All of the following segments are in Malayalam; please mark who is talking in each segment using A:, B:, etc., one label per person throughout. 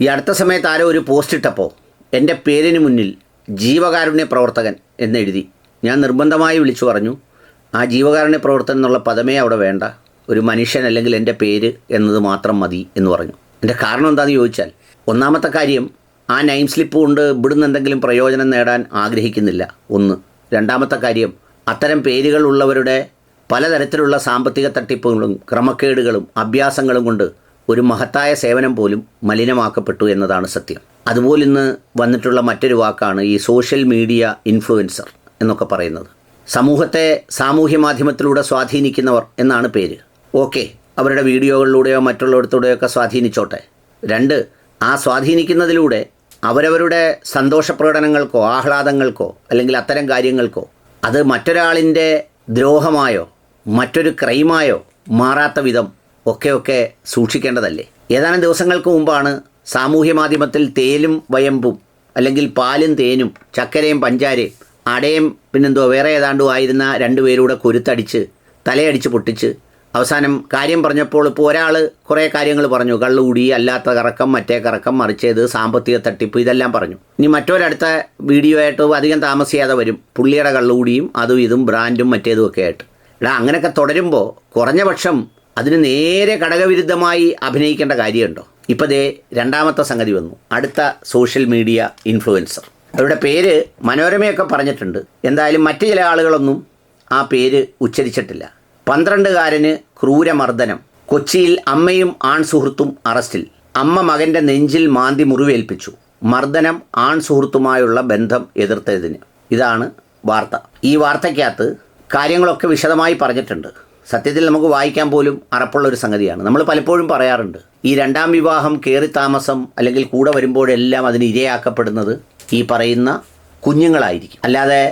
A: ഈ അടുത്ത സമയത്ത് ആരോ ഒരു പോസ്റ്റ് ഇട്ടപ്പോൾ എന്റെ പേരിന് മുന്നിൽ ജീവകാരുണ്യ പ്രവർത്തകൻ എന്നെഴുതി ഞാൻ നിർബന്ധമായി വിളിച്ചു പറഞ്ഞു ആ ജീവകാരുണ്യ പ്രവർത്തകൻ എന്നുള്ള പദമേ അവിടെ വേണ്ട. ഒരു മനുഷ്യൻ അല്ലെങ്കിൽ എന്റെ പേര് എന്നത് മാത്രം മതി എന്ന് പറഞ്ഞു. എന്റെ കാരണം എന്താണെന്ന് ചോദിച്ചാൽ ഒന്നാമത്തെ കാര്യം ആ നൈം സ്ലിപ്പ് കൊണ്ട് ഇവിടുന്ന് എന്തെങ്കിലും പ്രയോജനം നേടാൻ ആഗ്രഹിക്കുന്നില്ല. ഒന്ന്. രണ്ടാമത്തെ കാര്യം അത്തരം പേരുകൾ ഉള്ളവരുടെ പലതരത്തിലുള്ള സാമ്പത്തിക തട്ടിപ്പുകളും ക്രമക്കേടുകളും അഭ്യാസങ്ങളും കൊണ്ട് ഒരു മഹത്തായ സേവനം പോലും മലിനമാക്കപ്പെട്ടു എന്നതാണ് സത്യം. അതുപോലെ ഇന്ന് വന്നിട്ടുള്ള മറ്റൊരു വാക്കാണ് ഈ സോഷ്യൽ മീഡിയ ഇൻഫ്ലുവൻസർ എന്നൊക്കെ പറയുന്നത്. സമൂഹത്തെ സാമൂഹ്യ മാധ്യമത്തിലൂടെ സ്വാധീനിക്കുന്നവർ എന്നാണ് പേര്. ഓക്കെ അവരുടെ വീഡിയോകളിലൂടെയോ മറ്റുള്ളിടത്തൂടെയോ ഒക്കെ സ്വാധീനിച്ചോട്ടെ. രണ്ട് ആ സ്വാധീനിക്കുന്നതിലൂടെ അവരവരുടെ സന്തോഷ പ്രകടനങ്ങൾക്കോ ആഹ്ലാദങ്ങൾക്കോ അല്ലെങ്കിൽ അത്തരം കാര്യങ്ങൾക്കോ അത് മറ്റൊരാളിന്റെ ദ്രോഹമായോ മറ്റൊരു ക്രൈമായോ മാറാത്ത വിധം ഒക്കെ ഒക്കെ സൂക്ഷിക്കേണ്ടതല്ലേ? ഏതാനും ദിവസങ്ങൾക്ക് മുമ്പാണ് സാമൂഹ്യ മാധ്യമത്തിൽ തേലും വയമ്പും അല്ലെങ്കിൽ പാലും തേനും ചക്കരയും പഞ്ചാരയും അടയും പിന്നെന്തോ വേറെ ഏതാണ്ടും ആയിരുന്ന രണ്ടുപേരൂടെ കുരുത്തടിച്ച് തലയടിച്ച് പൊട്ടിച്ച് അവസാനം കാര്യം പറഞ്ഞപ്പോൾ ഇപ്പോൾ ഒരാൾ കുറേ കാര്യങ്ങൾ പറഞ്ഞു. കള്ളുകൂടി അല്ലാത്ത കറക്കം മറ്റേ കറക്കം മറിച്ചത് സാമ്പത്തിക തട്ടിപ്പ് ഇതെല്ലാം പറഞ്ഞു. ഇനി മറ്റൊരടുത്ത വീഡിയോ ആയിട്ട് അധികം താമസിയാതെ വരും. പുള്ളിയുടെ കള്ളുകൂടിയും അതും ഇതും ബ്രാൻഡും മറ്റേതും ഒക്കെ ആയിട്ട്. എടാ അങ്ങനെയൊക്കെ തുടരുമ്പോൾ കുറഞ്ഞ പക്ഷം അതിന് നേരെ ഘടകവിരുദ്ധമായി അഭിനയിക്കേണ്ട കാര്യമുണ്ടോ? ഇപ്പോൾ ദേ രണ്ടാമത്തെ സംഗതി വന്നു. അടുത്ത സോഷ്യൽ മീഡിയ ഇൻഫ്ലുവൻസർ. അവരുടെ പേര് മനോരമയൊക്കെ പറഞ്ഞിട്ടുണ്ട്. എന്തായാലും മറ്റ് ചില ആളുകളൊന്നും ആ പേര് ഉച്ചരിച്ചിട്ടില്ല. പന്ത്രണ്ടുകാരന് ക്രൂരമർദ്ദനം. കൊച്ചിയിൽ അമ്മയും ആൺ സുഹൃത്തും അറസ്റ്റിൽ. അമ്മ മകന്റെ നെഞ്ചിൽ മാന്തി മുറിവേൽപ്പിച്ചു. മർദ്ദനം ആൺ സുഹൃത്തുമായുള്ള ബന്ധം എതിർത്തതിന്. ഇതാണ് വാർത്ത. ഈ വാർത്തയ്ക്കകത്ത് കാര്യങ്ങളൊക്കെ വിശദമായി പറഞ്ഞിട്ടുണ്ട്. സത്യത്തിൽ നമുക്ക് വായിക്കാൻ പോലും അറപ്പുള്ള ഒരു സംഗതിയാണ്. നമ്മൾ പലപ്പോഴും പറയാറുണ്ട് ഈ രണ്ടാം വിവാഹം കയറി താമസം അല്ലെങ്കിൽ കൂടെ വരുമ്പോഴെല്ലാം അതിന് ഇരയാക്കപ്പെടുന്നത് ഈ പറയുന്ന കുഞ്ഞുങ്ങളായിരിക്കും. അല്ലാതെ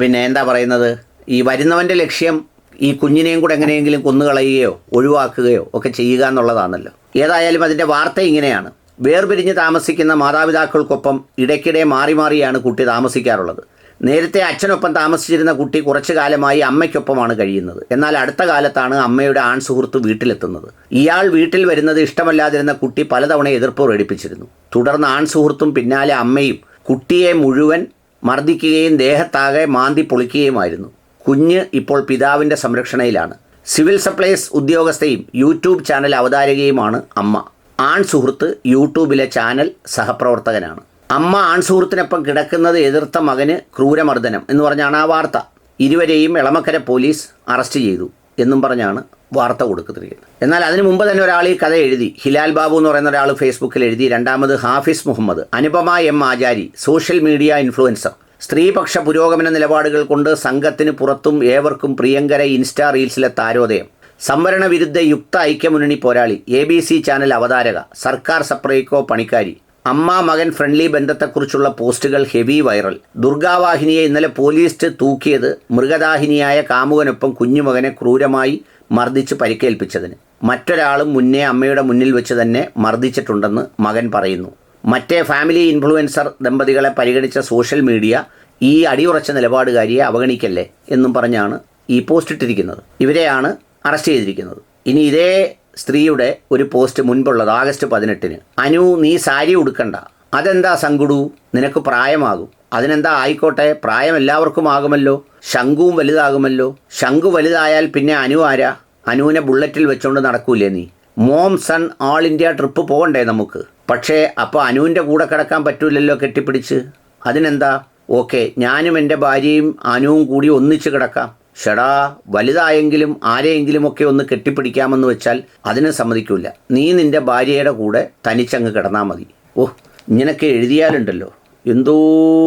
A: പിന്നെ എന്താ പറയുന്നത്? ഈ വരുന്നവന്റെ ലക്ഷ്യം ഈ കുഞ്ഞിനെയും കൂടെ എങ്ങനെയെങ്കിലും കൊന്നുകളയുകയോ ഒഴിവാക്കുകയോ ഒക്കെ ചെയ്യുക എന്നുള്ളതാണല്ലോ. ഏതായാലും അതിന്റെ വാർത്ത ഇങ്ങനെയാണ്. വേർപിരിഞ്ഞ് താമസിക്കുന്ന മാതാപിതാക്കൾക്കൊപ്പം ഇടയ്ക്കിടെ മാറി മാറിയാണ് കുട്ടി താമസിക്കാറുള്ളത്. നേരത്തെ അച്ഛനൊപ്പം താമസിച്ചിരുന്ന കുട്ടി കുറച്ചു കാലമായി അമ്മയ്ക്കൊപ്പമാണ് കഴിയുന്നത്. എന്നാൽ അടുത്ത കാലത്താണ് അമ്മയുടെ ആൺ സുഹൃത്ത് വീട്ടിലെത്തുന്നത്. ഇയാൾ വീട്ടിൽ വരുന്നത് ഇഷ്ടമല്ലാതിരുന്ന കുട്ടി പലതവണ എതിർപ്പ് പ്രകടിപ്പിച്ചിരുന്നു. തുടർന്ന് ആൺ സുഹൃത്തും പിന്നാലെ അമ്മയും കുട്ടിയെ മുഴുവൻ മർദ്ദിക്കുകയും ദേഹത്താകെ മാന്തി പൊളിക്കുകയുമായിരുന്നു. കുഞ്ഞ് ഇപ്പോൾ പിതാവിന്റെ സംരക്ഷണയിലാണ്. സിവിൽ സപ്ലൈസ് ഉദ്യോഗസ്ഥയും യൂട്യൂബ് ചാനൽ അവതാരകയുമാണ് അമ്മ. ആൺ സുഹൃത്ത് യൂട്യൂബിലെ ചാനൽ സഹപ്രവർത്തകനാണ്. അമ്മ ആൺ സുഹൃത്തിനൊപ്പം കിടക്കുന്നത് എതിർത്ത മകന് ക്രൂരമർദ്ദനം എന്ന് പറഞ്ഞാണ് ആ വാർത്ത. ഇരുവരെയും എളമക്കര പോലീസ് അറസ്റ്റ് ചെയ്തു എന്നും പറഞ്ഞാണ് വാർത്ത കൊടുക്കുന്നത് എന്നാൽ അതിനു മുമ്പ് തന്നെ ഒരാൾ ഈ കഥ എഴുതി. ഹിലാൽ ബാബു എന്ന് പറയുന്ന ഒരാൾ ഫേസ്ബുക്കിൽ എഴുതി. രണ്ടാമത് Hafiz Muhammad. Anupama M Achari social media influencer. സ്ത്രീപക്ഷ പുരോഗമന നിലപാടുകൾ കൊണ്ട് സംഘത്തിന് പുറത്തും ഏവർക്കും പ്രിയങ്കര ഇൻസ്റ്റാ റീൽസിലെ താരോദയം സംവരണ വിരുദ്ധ യുക്ത ഐക്യമുന്നണി പോരാളി എ ബി സി ചാനൽ അവതാരക സർക്കാർ സപ്രൈക്കോ പണിക്കാരി. അമ്മ മകൻ ഫ്രണ്ട്ലി ബന്ധത്തെക്കുറിച്ചുള്ള പോസ്റ്റുകൾ ഹെവി വൈറൽ. ദുർഗാവാഹിനിയെ ഇന്നലെ പോലീസ് തൂക്കിയത് മൃഗദാഹിനിയായ കാമുകനൊപ്പം കുഞ്ഞുമകനെ ക്രൂരമായി മർദ്ദിച്ച് പരിക്കേൽപ്പിച്ചതിന്. മറ്റൊരാളും മുന്നേ അമ്മയുടെ മുന്നിൽ വെച്ച് തന്നെ മർദ്ദിച്ചിട്ടുണ്ടെന്ന് മകൻ പറയുന്നു. മറ്റേ ഫാമിലി ഇൻഫ്ലുവൻസർ ദമ്പതികളെ പരിഗണിച്ച സോഷ്യൽ മീഡിയ ഈ അടിയുറച്ച നിലപാടുകാരിയെ അവഗണിക്കല്ലേ എന്നും പറഞ്ഞാണ് ഈ പോസ്റ്റ് ഇട്ടിരിക്കുന്നത്. ഇവരെയാണ് അറസ്റ്റ് ചെയ്തിരിക്കുന്നത്. ഇനി ഇതേ സ്ത്രീയുടെ ഒരു പോസ്റ്റ് മുൻപുള്ളത് ആഗസ്റ്റ് പതിനെട്ടിന്. അനു നീ സാരി ഉടുക്കണ്ട. അതെന്താ സങ്കുടു? നിനക്ക് പ്രായമാകും. അതിനെന്താ ആയിക്കോട്ടെ? പ്രായം എല്ലാവർക്കും ആകുമല്ലോ. ശംഖുവും വലുതാകുമല്ലോ. ശംഖു വലുതായാൽ പിന്നെ അനു ആരാ? അനുവിനെ ബുള്ളറ്റിൽ വെച്ചുകൊണ്ട് നടക്കൂലേ നീ. Mom son all India trip പോകണ്ടേ നമുക്ക്? പക്ഷേ അപ്പോൾ അനുവിന്റെ കൂടെ കിടക്കാൻ പറ്റൂലല്ലോ കെട്ടിപ്പിടിച്ച്? അതിനെന്താ? ഓക്കെ ഞാനും എന്റെ ഭാര്യയും അനുവും കൂടി ഒന്നിച്ച് കിടക്കാം. ഷടാ വലുതായെങ്കിലും ആരെയെങ്കിലും ഒക്കെ ഒന്ന് കെട്ടിപ്പിടിക്കാമെന്ന് വെച്ചാൽ അതിന് സമ്മതിക്കില്ല നീ നിന്റെ ഭാര്യയുടെ കൂടെ തനിച്ചങ്ങ് കിടന്നാൽ മതി. ഓ ഇങ്ങനൊക്കെ എഴുതിയാലുണ്ടല്ലോ. എന്തോ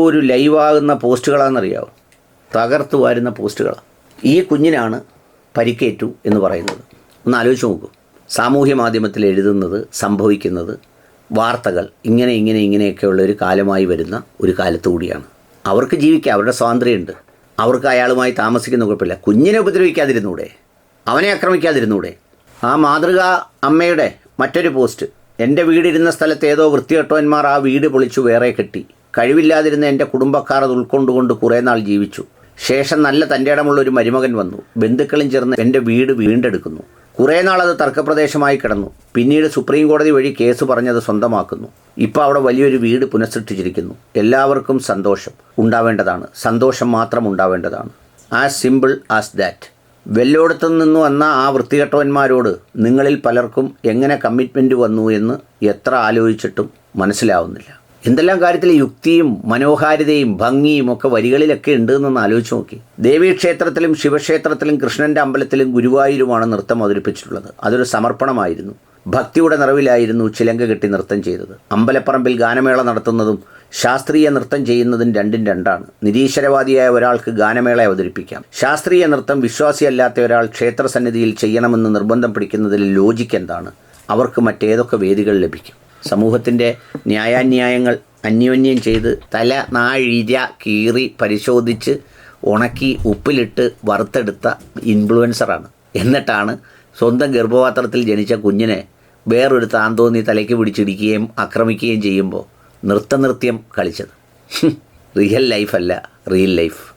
A: ഒരു ലൈവാകുന്ന പോസ്റ്റുകളാണെന്നറിയാവോ? തകർത്തു വാരുന്ന പോസ്റ്റുകളാണ് ഈ കുഞ്ഞിനാണ് പരിക്കേറ്റു എന്ന് പറയുന്നത്. ഒന്ന് ആലോചിച്ച് നോക്കൂ. സാമൂഹ്യ മാധ്യമത്തിൽ എഴുതുന്നത് സംഭവിക്കുന്നത് വാർത്തകൾ ഇങ്ങനെ ഇങ്ങനെ ഇങ്ങനെയൊക്കെയുള്ള ഒരു കാലമായി വരുന്ന ഒരു കാലത്തു കൂടിയാണ്. അവർക്ക് ജീവിക്കാം അവരുടെ സ്വാതന്ത്ര്യമുണ്ട്. അവർക്ക് അയാളുമായി താമസിക്കുന്ന കുഴപ്പമില്ല. കുഞ്ഞിനെ ഉപദ്രവിക്കാതിരുന്നൂടെ അവനെ ആക്രമിക്കാതിരുന്നൂടെ. ആ മാതൃക അമ്മയുടെ മറ്റൊരു പോസ്റ്റ് എന്റെ വീടിരുന്ന സ്ഥലത്ത് ഏതോ വൃത്തികെട്ടവന്മാർ ആ വീട് പൊളിച്ചു വേറെ കെട്ടി. കഴിവില്ലാതിരുന്ന എന്റെ കുടുംബക്കാർ അത് ഉൾക്കൊണ്ടുകൊണ്ട് കുറേ നാൾ ജീവിച്ചു. ശേഷം നല്ല തന്റെ ഇടമുള്ള ഒരു മരുമകൻ വന്നു. ബന്ധുക്കളും ചേർന്ന് എന്റെ വീട് വീണ്ടെടുക്കുന്നു. കുറേ നാളത് തർക്കപ്രദേശമായി കിടന്നു. പിന്നീട് സുപ്രീം കോടതി വഴി കേസ് പറഞ്ഞത് സ്വന്തമാക്കുന്നു. ഇപ്പോൾ അവിടെ വലിയൊരു വീട് പുനഃസൃഷ്ടിച്ചിരിക്കുന്നു. എല്ലാവർക്കും സന്തോഷം ഉണ്ടാവേണ്ടതാണ്. സന്തോഷം മാത്രം ഉണ്ടാവേണ്ടതാണ്. ആസ് സിമ്പിൾ ആസ് ദാറ്റ് വെല്ലോടത്തു നിന്ന് വന്ന ആ വൃത്തികെട്ടവന്മാരോട് നിങ്ങളിൽ പലർക്കും എങ്ങനെ കമ്മിറ്റ്മെന്റ് വന്നു എന്ന് എത്ര ആലോചിച്ചിട്ടും മനസ്സിലാവുന്നില്ല. എന്തെല്ലാം കാര്യത്തിൽ യുക്തിയും മനോഹാരിതയും ഭംഗിയും ഒക്കെ വരികളിലൊക്കെ ഉണ്ട് എന്നൊന്ന് ആലോചിച്ച് നോക്കി. ദേവീക്ഷേത്രത്തിലും ശിവക്ഷേത്രത്തിലും കൃഷ്ണന്റെ അമ്പലത്തിലും ഗുരുവായൂരുമാണ് നൃത്തം അവതരിപ്പിച്ചിട്ടുള്ളത്. അതൊരു സമർപ്പണമായിരുന്നു. ഭക്തിയുടെ നിറവിലായിരുന്നു ചിലങ്ക കെട്ടി നൃത്തം ചെയ്തത്. അമ്പലപ്പറമ്പിൽ ഗാനമേള നടത്തുന്നതും ശാസ്ത്രീയ നൃത്തം ചെയ്യുന്നതും രണ്ടും രണ്ടാണ്. നിരീശ്വരവാദിയായ ഒരാൾക്ക് ഗാനമേള അവതരിപ്പിക്കാം. ശാസ്ത്രീയ നൃത്തം വിശ്വാസിയല്ലാത്ത ഒരാൾ ക്ഷേത്രസന്നിധിയിൽ ചെയ്യണമെന്ന് നിർബന്ധം പിടിക്കുന്നതിൽ ലോജിക്ക് എന്താണ്? അവർക്ക് മറ്റേതൊക്കെ വേദികൾ ലഭിക്കും. സമൂഹത്തിന്റെ ന്യായാന്യായങ്ങൾ അന്യോന്യം ചെയ്ത് തല നാഴിര കീറി പരിശോധിച്ച് ഉണക്കി ഉപ്പിലിട്ട് വറുത്തെടുത്ത ഇൻഫ്ലുവൻസറാണ്. എന്നിട്ടാണ് സ്വന്തം ഗർഭപാത്രത്തിൽ ജനിച്ച കുഞ്ഞിനെ വേറൊരു താന്തോന്നി തലയ്ക്ക് പിടിച്ചിടിക്കുകയും ആക്രമിക്കുകയും ചെയ്യുമ്പോൾ നൃത്തനൃത്യം കളിച്ചത്. റിയൽ ലൈഫല്ല റിയൽ ലൈഫ്.